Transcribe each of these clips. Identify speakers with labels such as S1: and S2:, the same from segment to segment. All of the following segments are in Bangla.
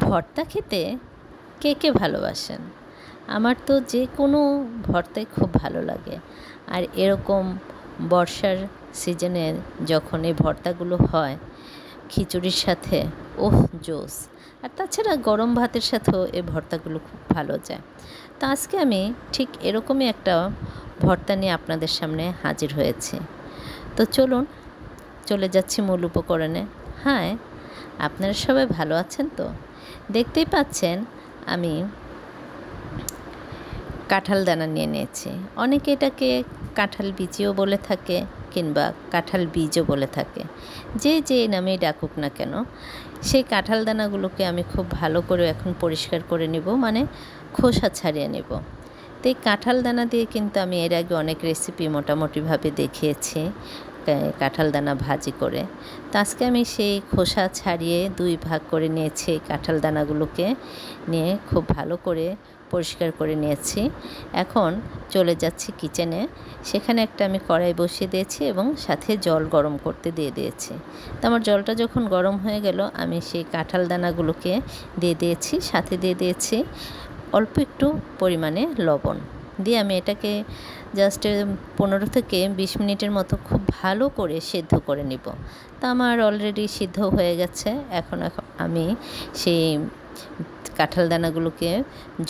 S1: ভর্তা খেতে কে কে ভালোবাসেন? আমার তো যে কোনো ভর্তাই খুব ভালো লাগে। আর এরকম বর্ষার সিজনে যখন এই ভর্তাগুলো হয়, খিচুড়ির সাথে, ওহ, জোস। আর তাছাড়া গরম ভাতের সাথেও এই ভর্তাগুলো খুব ভালো যায়। তো আজকে আমি ঠিক এরকমই একটা ভর্তা নিয়ে আপনাদের সামনে হাজির হয়েছি। তো চলুন, চলে যাচ্ছি মূল উপকরণে। হ্যাঁ আপনারা সবাই ভালো আছেন তো? দেখতেই পাচ্ছেন আমি কাঁঠাল দানা নিয়ে নিয়েছি। অনেকে এটাকে কাঁঠাল বিচিও বলে থাকে কিংবা কাঁঠাল বীজও বলে থাকে। যে যে নামেই ডাকুক না কেন, সেই কাঁঠাল দানাগুলোকে আমি খুব ভালো করে এখন পরিষ্কার করে নিব মানে খোসা ছাড়িয়ে নেব। তো এই কাঁঠাল দানা দিয়ে কিন্তু আমি এর আগে অনেক রেসিপি মোটামুটিভাবে দেখিয়েছি। কাঁঠাল দানা ভাজি করে। তো আজকে আমি সেই খোসা ছাড়িয়ে দুই ভাগ করে নিয়েছি কাঁঠাল দানাগুলোকে নিয়ে খুব ভালো করে পরিষ্কার করে নিয়েছি। এখন চলে যাচ্ছি কিচেনে। সেখানে একটা আমি কড়াই বসিয়ে দিয়েছি এবং সাথে জল গরম করতে দিয়ে দিয়েছি। তো আমার জলটা যখন গরম হয়ে গেল, আমি সেই কাঁঠাল দানাগুলোকে দিয়ে দিয়েছি। সাথে দিয়ে দিয়েছি অল্প একটু পরিমাণে লবণ। দিয়ে আমি এটাকে জাস্ট পনেরো থেকে বিশ মিনিটের মতো খুব ভালো করে সেদ্ধ করে নিব। তা আমার অলরেডি সিদ্ধ হয়ে গেছে। এখন আমি সেই কাঁঠাল দানাগুলোকে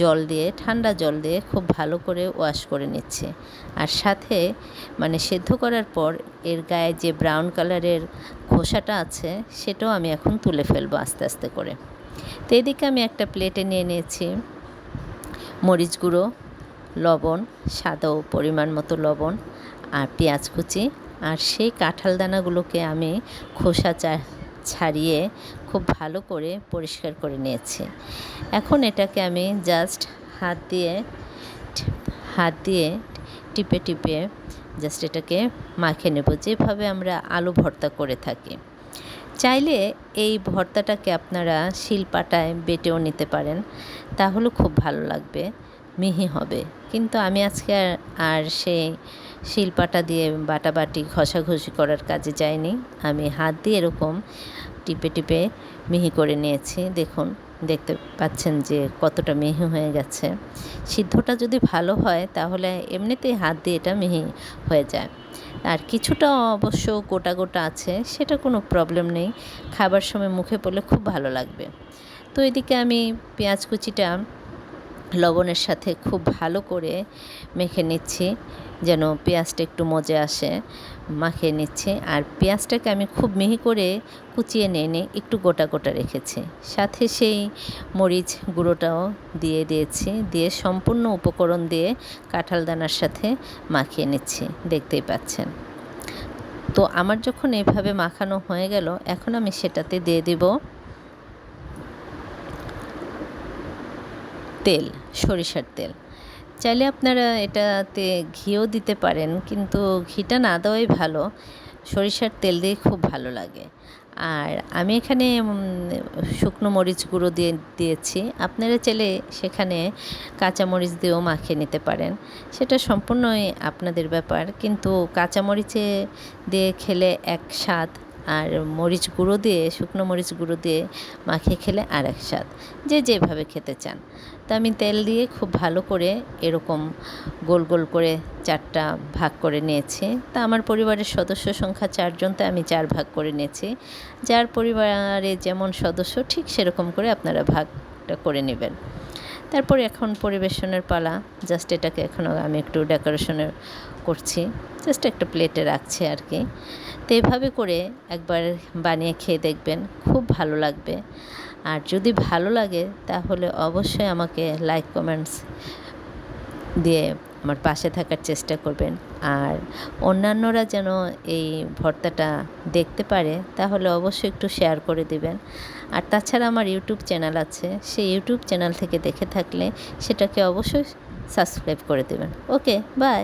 S1: জল দিয়ে, ঠান্ডা জল দিয়ে খুব ভালো করে ওয়াশ করে নিচ্ছি। আর সাথে মানে সেদ্ধ করার পর এর গায়ে যে ব্রাউন কালারের খোসাটা আছে, সেটাও আমি এখন তুলে ফেলব আস্তে আস্তে করে। তো এদিকে আমি একটা প্লেটে নিয়ে নিয়েছি মরিচ গুঁড়ো। লবণ স্বাদও পরিমাণ মতো লবণ আর পেঁয়াজ কুচি আর সেই কাঁঠাল দানাগুলোকে আমি খোসা ছাড়িয়ে খুব ভালো করে পরিষ্কার করে নিয়েছি। এখন এটাকে আমি জাস্ট হাত দিয়ে হাত দিয়ে টিপে টিপে জাস্ট এটাকে মাখে নেব। যেভাবে আমরা আলু ভর্তা করে থাকি। চাইলে এই ভর্তাটাকে আপনারা শিলপাটায় বেটেও নিতে পারেন। তাহলে খুব ভালো লাগবে। মিহি হবে। কিন্তু আমি আজকে আর আর সেই শিলপাটা দিয়ে বাটাবাটি, ঘষাঘষি করার কাজে যাইনি। আমি হাত দিয়ে এরকম টিপে টিপে মিহি করে নিয়েছি। দেখুন, দেখতে পাচ্ছেন যে কতটা মিহি হয়ে গেছে। সিদ্ধটা যদি ভালো হয়, তাহলে এমনিতেই হাত দিয়ে এটা মিহি হয়ে যায়। আর কিছুটা অবশ্য গোটা গোটা আছে, সেটা কোনো প্রবলেম নেই। খাবার সময় মুখে পড়লে খুব ভালো লাগবে। তো এদিকে আমি পেঁয়াজ কুচিটা লবণের সাথে খুব ভালো করে মেখে নিচ্ছি, যেন পেঁয়াজটা একটু মজে আসে, মাখিয়ে নিচ্ছি। আর পেঁয়াজটাকে আমি খুব মিহি করে কুচিয়ে নিয়ে নিয়ে একটু গোটা গোটা রেখেছি। সাথে সেই মরিচ গুঁড়োটাও দিয়ে দিয়েছি, দিয়ে সম্পূর্ণ উপকরণ দিয়ে কাঁঠাল দানার সাথে মাখিয়ে নিচ্ছি, দেখতেই পাচ্ছেন। তো আমার যখন এভাবে মাখানো হয়ে গেল, এখন আমি সেটাতে দিয়ে দিব। তেল, সরিষার তেল। চাইলে আপনারা এটাতে ঘিও দিতে পারেন, কিন্তু ঘিটা না দেওয়াই ভালো। সরিষার তেল দিয়ে খুব ভালো লাগে। আর আমি এখানে শুকনো মরিচ গুঁড়ো দিয়ে দিয়েছি। আপনারা চাইলে সেখানে কাঁচা মরিচ দিয়েও মাখিয়ে নিতে পারেন। সেটা সম্পূর্ণই আপনাদের ব্যাপার, কিন্তু কাঁচা মরিচে দিয়ে খেলে এক স্বাদ আর মরিচ গুঁড়ো দিয়ে, শুকনো মরিচ গুঁড়ো দিয়ে মাখিয়ে খেলে আর এক স্বাদ, যে যেভাবে খেতে চান। তো আমি তেল দিয়ে খুব ভালো করে এরকম গোল গোল করে চারটা ভাগ করে নিয়েছি। তা আমার পরিবারের সদস্য সংখ্যা চারজন তো আমি চার ভাগ করে নিয়েছি। যার পরিবারে যেমন সদস্য, ঠিক সেরকম করে আপনারা ভাগটা করে নেবেন। তারপরে এখন পরিবেশনের পালা। জাস্ট এটাকে এখনও আমি একটু ডেকোরেশনের করছি। জাস্ট একটা প্লেটে রাখছি আর কি তো এভাবে করে একবার বানিয়ে খেয়ে দেখবেন, খুব ভালো লাগবে। আর যদি ভালো লাগে, তাহলে অবশ্যই আমাকে লাইক কমেন্টস দিয়ে আমার পাশে থাকার চেষ্টা করবেন। আর অন্যান্যরা যেন এই ভর্তাটা দেখতে পারে, তাহলে অবশ্যই একটু শেয়ার করে দিবেন। আর তাছাড়া আমার ইউটিউব চ্যানেল আছে, সেই ইউটিউব চ্যানেল থেকে দেখে থাকলে সেটাকে অবশ্যই সাবস্ক্রাইব করে দেবেন। Okay bye